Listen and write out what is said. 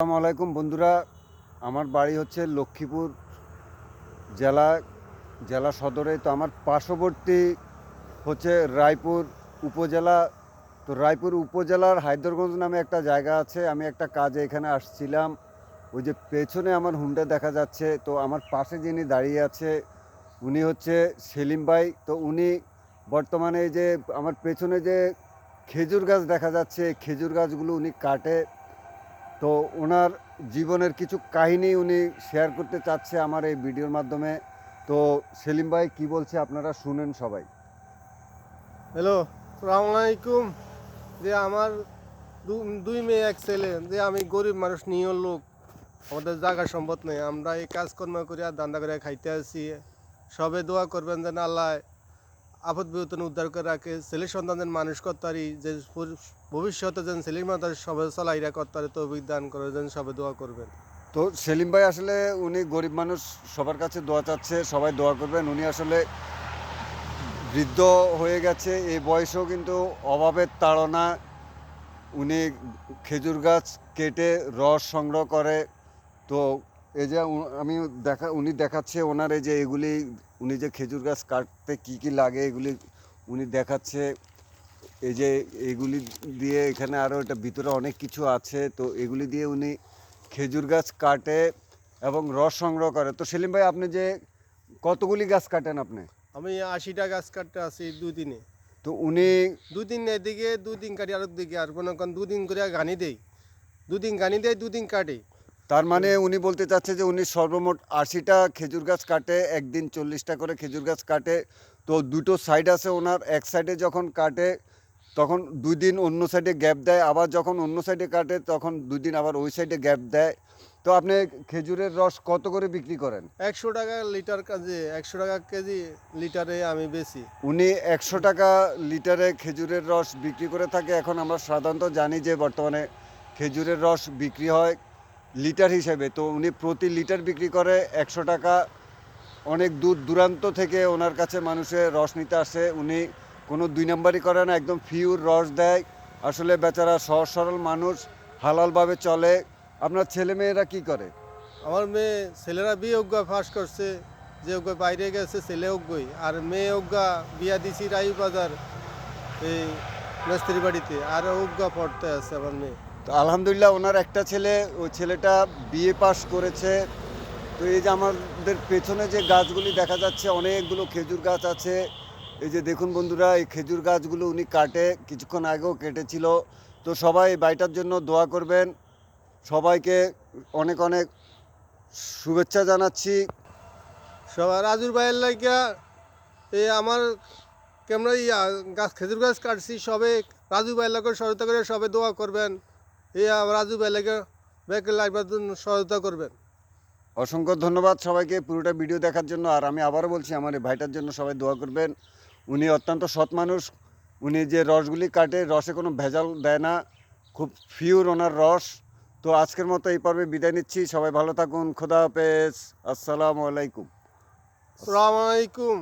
আসসালামু আলাইকুম বন্ধুরা, আমার বাড়ি হচ্ছে লক্ষ্মীপুর জেলা জেলা সদরে। তো আমার পার্শ্ববর্তী হচ্ছে রায়পুর উপজেলা। তো রায়পুর উপজেলার হায়দরগঞ্জ নামে একটা জায়গা আছে, আমি একটা কাজে এখানে আসছিলাম। ওই যে পেছনে আমার হুন্ডা দেখা যাচ্ছে, তো আমার পাশে যিনি দাঁড়িয়ে আছে, উনি হচ্ছে সেলিম ভাই। তো উনি বর্তমানে যে, আমার পেছনে যে খেজুর গাছ দেখা যাচ্ছে খেজুর গাছগুলো উনি কাটে। তো ওনার জীবনের কিছু কাহিনী উনি শেয়ার করতে চাচ্ছে আমার এই ভিডিওর মাধ্যমে। তো সেলিম ভাই, কি বলছে আপনারা শুনেন সবাই। হ্যালো আলাইকুম। যে আমার দুই মেয়ে, এক ছেলে, যে আমি গরিব মানুষ নিয়ে লোক, আমাদের জায়গা সম্পদ নেই। আমরা এই কাজকর্ম করে আর দান্দা করে খাইতে আসি। সবে দোয়া করবেন যেন আল্লাহ আপদ বিপদ উদ্ধার করে রাখে। ছেলে সন্তানদের মানুষ করতে পারি যে ভবিষ্যতে যেন ছেলের মাতার সবে চলাইরা করতে পারে তো অভিজ্ঞান করে, যেন সবে দোয়া করবেন। তো সেলিম ভাই আসলে উনি গরিব মানুষ, সবার কাছে দোয়া চাচ্ছে, সবাই দোয়া করবেন। উনি আসলে বৃদ্ধ হয়ে গেছে, এই বয়সেও কিন্তু অভাবের তাড়না। উনি খেজুর গাছ কেটে রস সংগ্রহ করে। তো এই যে আমি দেখা উনি দেখাচ্ছে ওনার এই যে এগুলি উনি যে খেজুর গাছ কাটতে কি কি লাগে এগুলি উনি দেখাচ্ছে। এই যে এগুলি দিয়ে এখানে আরও এটা ভিতরে অনেক কিছু আছে তো এগুলি দিয়ে উনি খেজুর গাছ কাটে এবং রস সংগ্রহ করে। তো সেলিম ভাই আপনি যে কতগুলি গাছ কাটেন আপনি? আমি আশিটা গাছ কাটতে আছি দুই দিনে তো উনি দুদিন এদিকে দুদিন কাটি আর দিকে আর মনে করেন দুদিন করে গানি দেই। দুদিন গানি দেয় দুদিন কাটে। তার মানে উনি বলতে চাচ্ছে যে উনি সর্বমোট আশিটা খেজুর গাছ কাটে একদিন চল্লিশটা করে খেজুর গাছ কাটে। তো দুটো সাইড আছে ওনার এক সাইডে যখন কাটে তখন দুই দিন অন্য সাইডে গ্যাপ দেয় আবার যখন অন্য সাইডে কাটে তখন দুই দিন আবার ওই সাইডে গ্যাপ দেয়। তো আপনি খেজুরের রস কত করে বিক্রি করেন? একশো টাকা লিটার কাজে একশো টাকা কেজি লিটারে আমি বেশি উনি একশো টাকা লিটারে খেজুরের রস বিক্রি করে থাকে। এখন আমরা সাধারণত জানি যে বর্তমানে খেজুরের রস বিক্রি হয় লিটার হিসেবে। তো উনি প্রতি লিটার বিক্রি করে একশো টাকা। অনেক দূর দূরান্ত থেকে ওনার কাছে মানুষের রস নিতে আসে। উনি কোনো দুই নাম্বারই করে না, একদম ফিউর রস দেয়। আসলে বেচারা সহজ সরল মানুষ, হালালভাবে চলে। আপনার ছেলে মেয়েরা কি করে? আমার মেয়ে, ছেলেরা বিয়ে অজ্ঞা ফাঁস করছে। যে অজ্ঞা বাইরে গেছে, ছেলে অজ্ঞই আর মেয়ে অজ্ঞা বিয়া দিছি রায়ু বাজার এই মিস্ত্রি বাড়িতে। আর অজ্ঞা পড়তে আছে আমার মেয়ে। তো আলহামদুলিল্লাহ ওনার একটা ছেলে ওই ছেলেটা বিএ পাস করেছে। তো এই যে আমাদের পেছনে যে গাছগুলি দেখা যাচ্ছে, অনেকগুলো খেজুর গাছ আছে। এই যে দেখুন বন্ধুরা, এই খেজুর গাছগুলো উনি কাটে, কিছুক্ষণ আগেও কেটেছিল। তো সবাই বাড়িটার জন্য দোয়া করবেন। সবাইকে অনেক অনেক শুভেচ্ছা জানাচ্ছি। সবার রাজুর ভাইয়ের লাগিয়া এই আমার কেমন গাছ খেজুর গাছ কাটছি, সবে রাজু ভাইয়ের লাগে সহায়তা করে সবে দোয়া করবেন। এই রাজু লাগে ব্যাংকের লাগবার জন্য সহায়তা করবেন। অসংখ্য ধন্যবাদ সবাইকে পুরোটা ভিডিও দেখার জন্য। আর আমি আবারও বলছি আমার এই ভাইটার জন্য সবাই দোয়া করবেন। উনি অত্যন্ত সৎ মানুষ। উনি যে রসগুলি কাটে রসে কোনো ভেজাল দেয় না। খুব ফিউর ওনার রস। তো আজকের মতো এই পর্বে বিদায় নিচ্ছি। সবাই ভালো থাকুন। খোদা হাফেজ। আসসালামু আলাইকুম। আসসালামু আলাইকুম।